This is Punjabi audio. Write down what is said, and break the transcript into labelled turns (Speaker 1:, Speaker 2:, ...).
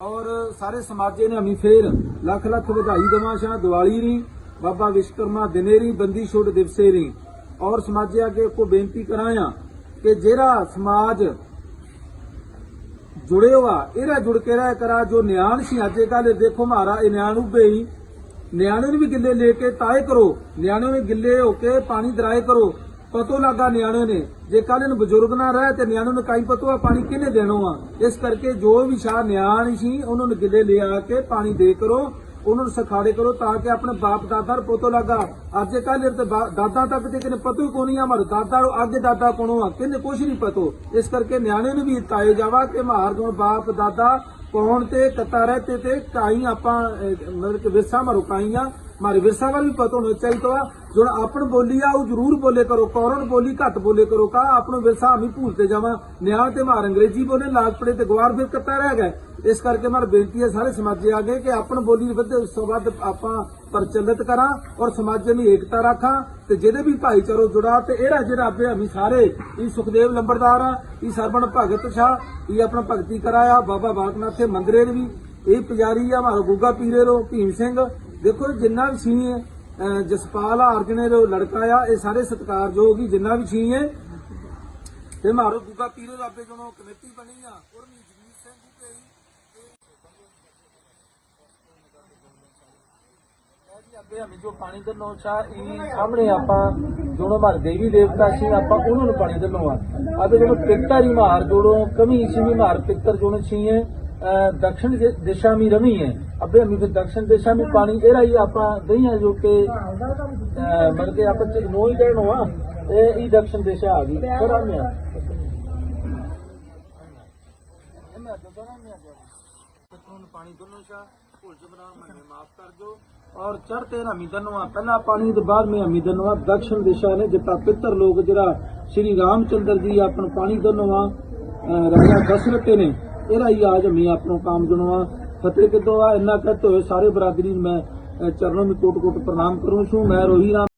Speaker 1: ਔਰ ਸਾਰੇ ਸਮਾਜੇ ਨੇ ਅਮੀ ਫੇਰ ਲੱਖ ਲੱਖ ਵਧਾਈ ਦਵਾਂ ਸ਼ਾ ਦੀਵਾਲੀ ਰੀ, ਬਾਬਾ ਵਿਸ਼ਕਰਮਾ ਦਿਨੇਰੀ ਬੰਦੀ ਛੋੜ ਦਿਵਸੇ ਰੀ। ਔਰ ਸਮਾਜੇ ਅੱਗੇ ਕੋ ਬੇਨਤੀ ਕਰਾਇਆ ਕਿ ਜਿਹੜਾ ਸਮਾਜ ਜੁੜੇ ਹੋਆ ਇਹਦਾ ਜੁੜ ਕੇ ਰਹਿ ਕਰਾ। ਜੋ ਨਿਆਣ ਸੀ ਅੱਜ ਕੱਲ ਦੇਖੋ ਮਾਰਾ, ਇਹ ਨਿਆਣ ਉਭੇ ਹੀ ਨਿਆਣੇ ਨੂੰ ਵੀ ਗਿੱਲੇ ਲੈ ਕੇ ਤਾਏ ਕਰੋ। ਨਿਆਣੇ ਨੂੰ ਗਿੱਲੇ ਹੋ ਕੇ ਪਾਣੀ ਦਰਾਏ ਕਰੋ। ਪਤੋ ਲੱਗਾ ਨਿਆਣੇ ਨੇ। ਜੇ ਕੱਲ ਨੂੰ ਬਜ਼ੁਰਗ ਨਾ ਰਹੇ ਤੇ ਨਿਆਣੇ ਨੂੰ ਕਾਈ ਪਤੋ ਆ ਪਾਣੀ ਕਿਹਨੇ ਦੇਣੋ ਆ ਇਸ ਕਰਕੇ ਜੋ ਵੀ ਸ਼ਾਹ ਨਿਆਣ ਸੀ ਉਹਨਾਂ ਨੂੰ ਗਿੱਲੇ ਲਿਆ ਕੇ ਪਾਣੀ ਦੇ ਕਰੋ ਉਹਨਾਂ ਨੂੰ ਸਖਾੜੇ ਕਰੋ ਤਾਂ ਕਿ ਆਪਣੇ ਬਾਪ ਦਾਦਾ ਨੂੰ ਪਤੋ ਲੱਗਾ। ਅੱਜ ਕੱਲ ਤੇ ਦਾਦਾ ਤੱਕ ਤੇ ਕਿਨੇ ਪਤੋ ਹੀ ਨਹੀਂ ਆ ਮਰ ਦਾਦਾ ਨੂੰ ਅੱਗੇ ਦਾਦਾ ਕੋਣੋਂ ਆ ਕਿਨੇ ਕੁਛ ਨਹੀਂ ਪਤੋ। ਇਸ ਕਰਕੇ ਨਿਆਣੇ ਨੂੰ ਵੀ ਤਾਏ ਜਾਵਾ ਕਿ ਮਾਰ ਗੁਣ ਬਾਪ ਦਾਦਾ ਕੌਣ ਤੇ ਕਤਾ ਰਹਤੇ ਤੇ ਕਾਈ ਆਪਾਂ ਅਹ, ਮਤਲਬ ਕਿ ਵਿਰਸਾ ਮਾਰੋ ਕਾਈਆਂ ਮਾਰੇ ਵਿਰਸਾ ਵੱਲ ਵੀ ਪਤਾ ਹੋਣਾ ਚਾਹੀਦਾ ਜੋ ਆਪਣ ਬੋਲੀ ਆ, ਉਹ ਜ਼ਰੂਰ ਬੋਲੇ ਕਰੋ। ਕੌਰਨ ਬੋਲੀ ਘੱਟ ਬੋਲੇ ਕਰੋ। ਕਾ ਆਪਣੋ ਵਿਰਸਾ ਹਮੀ ਨਿਆਂ ਤੇ ਮਾਰ ਅੰਗਰੇਜ਼ੀ ਬੋਲੇ ਲਾਗ ਤੇ ਗਵਾਰ ਫਿਰ ਕੱਤਾ ਰਹਿ ਗਏ। ਇਸ ਕਰਕੇ ਮਾਰ ਬੇਨਤੀ ਹੈ ਸਾਰੇ ਸਮਾਜੇ ਆਗੇ ਕਿ ਆਪਣ ਬੋਲੀ ਵੱਧ ਤੋਂ ਵੱਧ ਆਪਾਂ ਪ੍ਰਚਲਿਤ ਕਰਾਂ ਔਰ ਸਮਾਜ ਦੀ ਏਕਤਾ ਰੱਖਾਂ ਤੇ ਜਿਹਦੇ ਵੀ ਭਾਈਚਾਰੋ ਜੁੜਾ ਤੇ ਇਹੜਾ ਜਿਹੜਾ ਆਪੇ ਹਮੀ ਸਾਰੇ, ਇਹ ਸੁਖਦੇਵ ਲੰਬਰਦਾਰ ਆ, ਇਹ ਸਰਬਣ ਭਗਤ ਸ਼ਾਹ, ਇਹ ਆਪਣਾ ਭਗਤੀ ਕਰਾਇਆ। ਬਾਬਾ ਬਾਲਕਨਾਥ ਦੇ ਮੰਦਰੇ ਵੀ, ਇਹ ਪੁਜਾਰੀ ਆ, ਮਾਰੋ ਗੁੱਗਾ ਪੀਰੇ ਰੋ, ਭੀਮ ਸਿੰਘ। ਦੇਖੋ ਜਿੰਨਾ ਵੀ ਛੀਣੀ ਹੈ ਜਸਪਾਲ ਆਰਜਨੇ ਦਾ ਲੜਕਾ ਆ, ਇਹ ਸਾਰੇ ਸਤਿਕਾਰਯੋਗ ਹੀ, ਜਿੰਨਾ ਵੀ ਛੀਣੀ ਹੈ ਤੇ ਮਾਰੋ ਬੂਗਾ ਪੀਰੋ ਰਾਬੇ ਜਦੋਂ ਕਮੇਟੀ ਬਣੀ ਆ ਉਰਮੀ ਜਗੀਰ ਸਿੰਘ ਜੀ ਤੇ ਅੱਗੇ ਹਮੇ ਜੋ ਪਾਣੀ ਦਾ ਨੋਚਾ ਇਹ ਸਾਹਮਣੇ ਆਪਾਂ ਜੋੜੋ ਮਾਰ ਦੇਵੀ ਦੇਵਤਾ ਸੀ, ਆਪਾਂ ਉਹਨਾਂ ਨੂੰ ਪਾਣੀ ਦਿਲੋਂ ਆ। ਅਬੇ ਜਦੋਂ ਪਿੱਤਰ ਹੀ ਮਾਰ ਜੋੜੋ, ਕਮੀ ਸੀ ਵੀ ਮਾਰ ਪਿੱਤਰ ਜੋਣ ਛੀਏ दक्षिण दिशा में रमी है। अब हमें दक्षिण दिशा में पानी अड़ा ही, आप गई है जो कि मतलब कि आप नो ही कहो ये दक्षिण दिशा आ गई। और चढ़ते पहला पानी तो बाद में मिदनवा, दक्षिण दिशा ने जिता पित्र लोग जरा श्री रामचंद्र जी अपन पानी दोनों राजा दशरथ ने। तेरा ही आज हमें अपनों काम गुणवा फतेह किदो इन्ना कहते हुए सारे बरादरी मैं चरणों में कोट कोट प्रणाम करूँ छू मैं रोही राम